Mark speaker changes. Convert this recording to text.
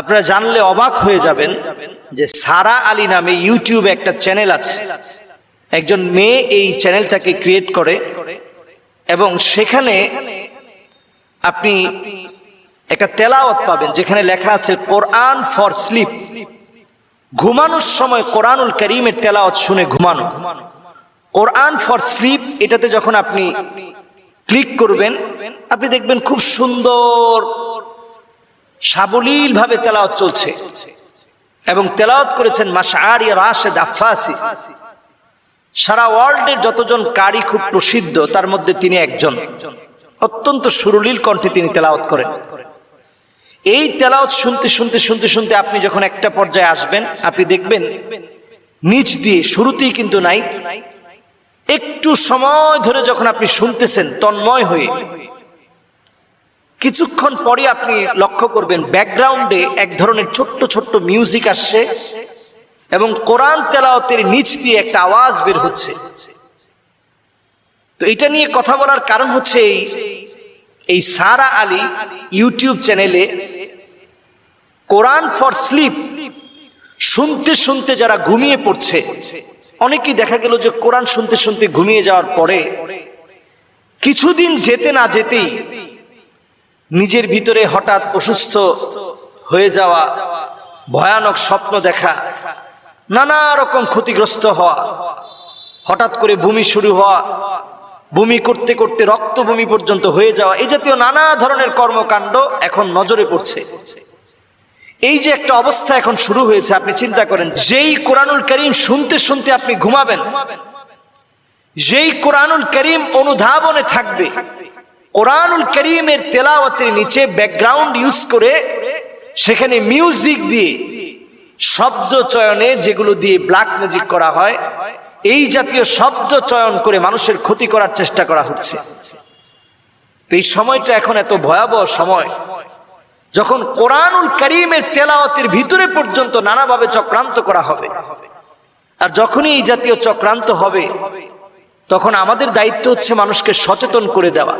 Speaker 1: আপনারা জানলে অবাক হয়ে যাবেন যে সারা আলী নামে ইউটিউবে একটা চ্যানেল আছে। একজন মেয়ে এই চ্যানেলটাকে ক্রিয়েট করে এবং সেখানে আপনি একটা তেলাওয়াত পাবেন যেখানে লেখা আছে কোরআন ফর স্লিপ ঘুমানোর সময় কোরআনুল করিমের তেলাওয়াত শুনে ঘুমানো। কোরআন ফর স্লিপ, এটাতে যখন আপনি ক্লিক করবেন, আপনি দেখবেন খুব সুন্দর সাবলীল ভাবে তেলাওয়াত চলছে। এবং তেলাওয়াত করেছেন মাশারি রাশেদ সারা ওয়ার্ল্ডের যতজন কারি খুব প্রসিদ্ধ, তার মধ্যে তিনি একজন। অত্যন্ত সুরলীল কণ্ঠে তিনি তেলাওয়াত করেন। এই তেলাওয়াত শুনতে শুনতে শুনতে শুনতে আপনি যখন একটা পর্যায়ে আসবেন, আপনি দেখবেন নিচ দিয়ে, শুরুতেই কিন্তু নাই। একটু সময় ধরে যখন আপনি শুনতেছেন, তন্ময় হয়ে কিছুক্ষণ পরে আপনি লক্ষ্য করবেন ব্যাকগ্রাউন্ডে এক ধরনের ছোট্ট ছোট্ট মিউজিক আসছে এবং কোরআন তেলাওতের নিচ দিয়ে একটা আওয়াজ বের হচ্ছে। তো এটা নিয়ে কথা বলার কারণ হচ্ছে এই এই সারা আলী ইউটিউব চ্যানেলে কোরআন ফর স্লিপ শুনতে শুনতে যারা ঘুমিয়ে পড়ছে, অনেকেই দেখা গেল যে কোরআন শুনতে শুনতে ঘুমিয়ে যাওয়ার পরে কিছুদিন যেতে না যেতেই নিজের ভিতরে হঠাৎ অসুস্থ হয়ে যাওয়া, ভয়ানক স্বপ্ন দেখা, নানা রকম ক্ষতিগ্রস্ত হওয়া, হঠাৎ করে বমি শুরু হওয়া বমি করতে করতে রক্ত বমি পর্যন্ত হয়ে যাওয়া, এই জাতীয় নানা ধরনের কর্মকাণ্ড এখন নজরে পড়ছে। এই যে একটা অবস্থা এখন শুরু হয়েছে, আপনি চিন্তা করেন, যেই কোরআনুল করিম শুনতে শুনতে আপনি ঘুমাবেন, যেই কোরআনুল করিম অনুধাবনে থাকবে কোরআনুল করিমের তেলাওয়াতের নিচে ব্যাকগ্রাউন্ড ইউজ করে সেখানে মিউজিক দিয়ে শব্দ চয়নে যেগুলো দিয়ে ব্ল্যাক ম্যাজিক করা হয়, এই জাতীয় শব্দ চয়ন করে মানুষের ক্ষতি করার চেষ্টা করা হচ্ছে। তো এই সময়টা এখন এত ভয়াবহ সময়, যখন কোরআনুল করিমের তেলাওয়াতের ভিতরে পর্যন্ত নানাভাবে চক্রান্ত করা হবে, আর যখনই এই জাতীয় চক্রান্ত হবে, তখন আমাদের দায়িত্ব হচ্ছে মানুষকে সচেতন করে দেওয়া।